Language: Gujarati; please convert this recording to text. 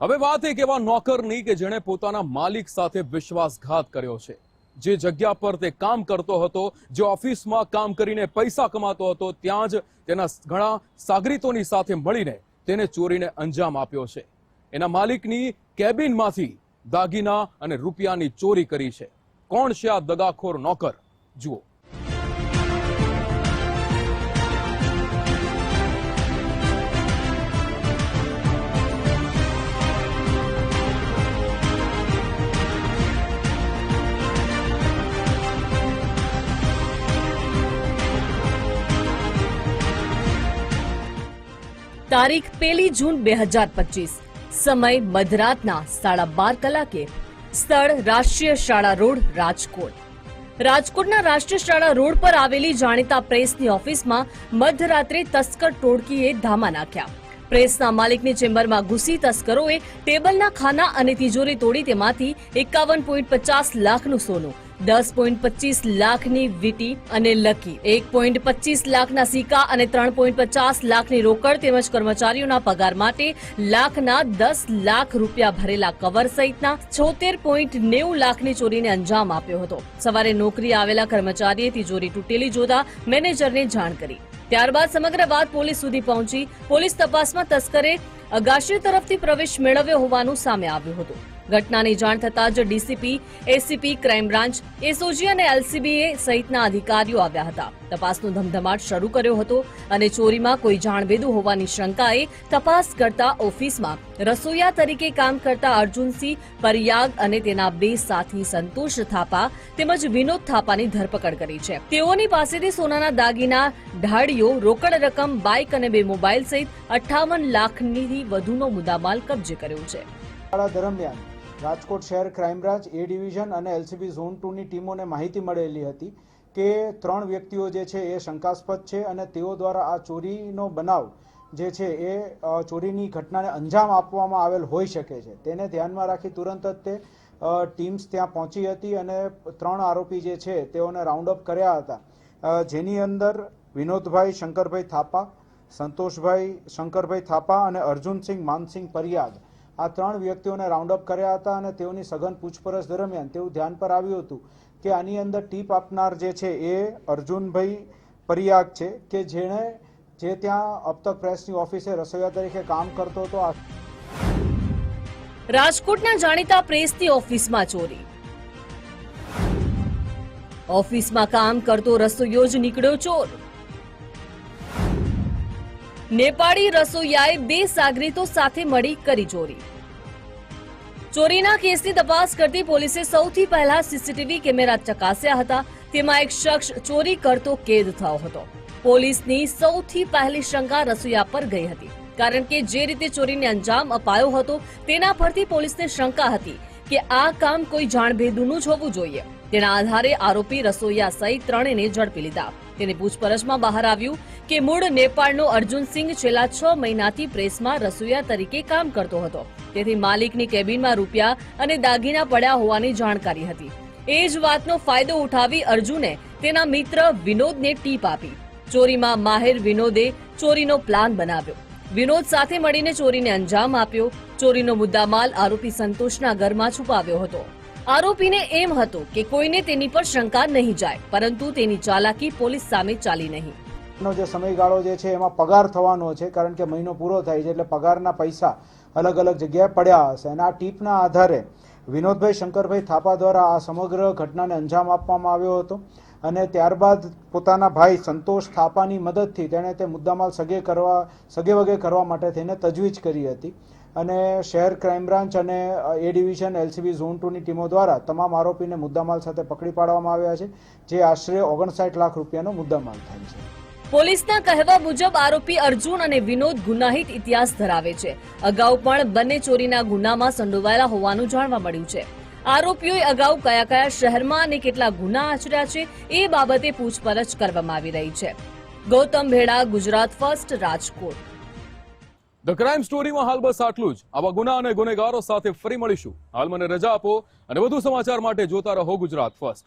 હવે વાત એક એવા નોકરની કે જેણે પોતાના માલિક સાથે વિશ્વાસઘાત કર્યો છે. જે જગ્યા પર તે કામ કરતો હતો, જે ઓફિસમાં કામ કરીને પૈસા કમાતો હતો, ત્યાં જ તેના ઘણા સાગરીતોની સાથે મળીને તેને ચોરીને અંજામ આપ્યો છે. એના માલિકની કેબિનમાંથી દાગીના અને રૂપિયાની ચોરી કરી છે. કોણ છે આ દગાખોર નોકર? જુઓ. તારીખ પેલી જૂન બે હજાર પચીસ. સમય મધરાતના સાડા બાર કલાકે. સ્થળ રાષ્ટ્રીય શાળા રોડ, રાજકોટ. રાજકોટના રાષ્ટ્રીય શાળા રોડ પર આવેલી જાણીતા પ્રેસની ઓફિસમાં મધરાત્રે તસ્કર ટોળકીએ ધામા નાખ્યા. પ્રેસના માલિકની ચેમ્બરમાં ઘૂસી તસ્કરોએ ટેબલના ખાના અને તિજોરી તોડી તેમાંથી એકાવન પોઈન્ટ પચાસ લાખનું સોનું. દસ પોઈન્ટ પચીસ લાખની વીટી અને લકી, એક પોઈન્ટ પચીસ લાખના સિક્કા અને ત્રણ પોઈન્ટ પચાસ લાખની રોકડ તેમજ કર્મચારીઓના પગાર માટે લાખના દસ લાખ રૂપિયા ભરેલા કવર સહિતના છોતેર પોઈન્ટ નેવું લાખની ચોરીને અંજામ આપ્યો હતો. સવારે નોકરી આવેલા કર્મચારીએ તિજોરી તૂટેલી જોતા મેનેજરને જાણ કરી. ત્યારબાદ સમગ્ર વાત પોલીસ સુધી પહોંચી. પોલીસ તપાસમાં તસ્કરે અગાશી તરફથી પ્રવેશ મેળવ્યો હોવાનું સામે આવ્યું હતું. ઘટનાની જાણ થતાં જ DCP, ACP, crime branch, SOG અને એલસીબીએ સહિતના અધિકારીઓ આવ્યા હતા. તપાસનો ધમધમાટ શરૂ કર્યો હતો અને ચોરીમાં કોઈ જાણભેદુ હોવાની શંકાએ તપાસ કરતા ઓફિસમાં રસોઈયા તરીકે કામ કરતા અર્જુનસિંહ, પરિયાગ અને તેના બે સાથી સંતોષ થાપા તેમજ વિનોદ થાપાની ધરપકડ કરી છે. તેઓની પાસેથી સોનાના દાગીના, ઢાળીઓ, રોકડ રકમ, બાઇક અને બે મોબાઈલ સહિત અઠ્ઠાવન લાખની વધુનો મુદ્દામાલ કબજે કર્યો છે. દરમિયાન રાજકોટ શહેર ક્રાઇમ બ્રાન્ચ, એ ડિવિઝન અને એલસીબી ઝોન ટુની ટીમોને માહિતી મળેલી હતી કે ત્રણ વ્યક્તિઓ જે છે એ શંકાસ્પદ છે અને તેઓ દ્વારા આ ચોરીનો બનાવ જે છે એ ચોરીની ઘટનાને અંજામ આપવામાં આવેલ હોઈ શકે છે. તેને ધ્યાનમાં રાખી તુરંત જ તે ટીમ્સ ત્યાં પહોંચી હતી અને ત્રણ આરોપી જે છે તેઓને રાઉન્ડ અપ કર્યા હતા. જેની અંદર વિનોદભાઈ, શંકરભાઈ થાપા, સંતોષભાઈ, શંકરભાઈ થાપા અને અર્જુનસિંહ, માનસિંહ પરિયાદ આ ત્રણ વ્યક્તિઓને રાઉન્ડ અપ કર્યા હતા અને તેઓની સઘન પૂછપરછ દરમિયાન તેવું ધ્યાન પર આવ્યું હતું કે આની અંદર ટીપ આપનાર જે છે એ અર્જુનભાઈ પરિયાગ છે કે જેણે જે ત્યાં અબતક પ્રેસની ઓફિસે રસોઈયા તરીકે કામ કરતો હતો રાજકોટના જાણીતા પ્રેસની ઓફિસમાં ચોરી. ઓફિસમાં કામ કરતો રસોઈયો જ નીકળ્યો ચોર. નેપાળી રસોઈયાએ બે સાગરીતો સાથે મળી કરી ચોરી. ચોરીના કેસની તપાસ કરતી પોલીસે સૌથી પહેલા સીસીટીવી કેમેરા ચકાસ્યા હતા. તેમાં એક શખ્સ ચોરી કરતો કેદ થયો હતો. પોલીસની સૌથી પહેલી શંકા રસોઈયા પર ગઈ હતી. કારણ કે જે રીતે ચોરીને અંજામ અપાયો હતો, તેના પરથી પોલીસને શંકા હતી કે આ કામ કોઈ જાણભેદુનું જ હોવું જોઈએ. તેના આધારે આરોપી રસોઈયા સહિત ત્રણેયને ઝડપી લીધા. તેની પૂછપરછમાં બહાર આવ્યું કે મૂળ નેપાળનો અર્જુનસિંહ છેલ્લા છ મહિનાથી પ્રેસમાં રસોઈયા તરીકે કામ કરતો હતો. તેથી માલિકની કેબિનમાં રૂપિયા અને દાગીના પડ્યા હોવાની જાણકારી હતી. એ જ વાતનો ફાયદો ઉઠાવી અર્જુને તેના મિત્ર વિનોદને ટીપ આપી. ચોરીમાં માહેર વિનોદે ચોરીનો પ્લાન બનાવ્યો. વિનોદ સાથે મળીને ચોરીને અંજામ આપ્યો. ચોરીનો મુદ્દામાલ આરોપી સંતોષના ઘરમાં છુપાવ્યો હતો. આરોપીને એમ હતું કે કોઈને તેની પર શંકા નહીં જાય, પરંતુ તેની ચાલાકી પોલીસ સામે ચાલી નહીં. નો જે સમયગાળો જે છે એમાં પગાર થવાનો છે, કારણ કે મહિનો પૂરો થાય છે એટલે પગારના પૈસા અલગ અલગ જગ્યાએ પડ્યા હશે. અને આ ટીપના આધારે વિનોદભાઈ શંકરભાઈ થાપા દ્વારા આ સમગ્ર ઘટનાને અંજામ આપવામાં આવ્યો હતો. અને ત્યારબાદ પોતાના ભાઈ સંતોષ થાપાની મદદથી તેણે તે મુદ્દામાલ સગે કરવા, સગે વગે કરવા માટે થઈને તજવીજ કરી હતી. અને શહેર ક્રાઇમ બ્રાન્ચ અને એ ડિવિઝન, એલસીબી ઝોન ટુની ટીમો દ્વારા તમામ આરોપીને મુદ્દામાલ સાથે પકડી પાડવામાં આવ્યા છે, જે આશરે ઓગણસાઠ લાખ રૂપિયાનો મુદ્દામાલ થાય છે. પોલીસના કહેવા મુજબ આરોપી અર્જુન અને વિનોદ ગુનાહિત ઇતિહાસ ધરાવે છે. અગાઉ પણ બંને ચોરીના ગુનામાં સંડોવાયેલા હોવાનું જાણવા મળ્યું છે. આરોપીઓએ અગાઉ કયા કયા શહેરમાં અને કેટલા ગુના આચર્યા છે એ બાબતે પૂછપરછ કરવામાં આવી રહી છે. Gautam Bheda, Gujarat First, Rajkot. The crime સ્ટોરીમાં હાલ બસ આટલું જ. આવા ગુના અને ગુનેગારો સાથે ફરી મળીશું. હાલ મને રજા આપો અને વધુ સમાચાર માટે જોતા રહો ગુજરાત ફર્સ્ટ.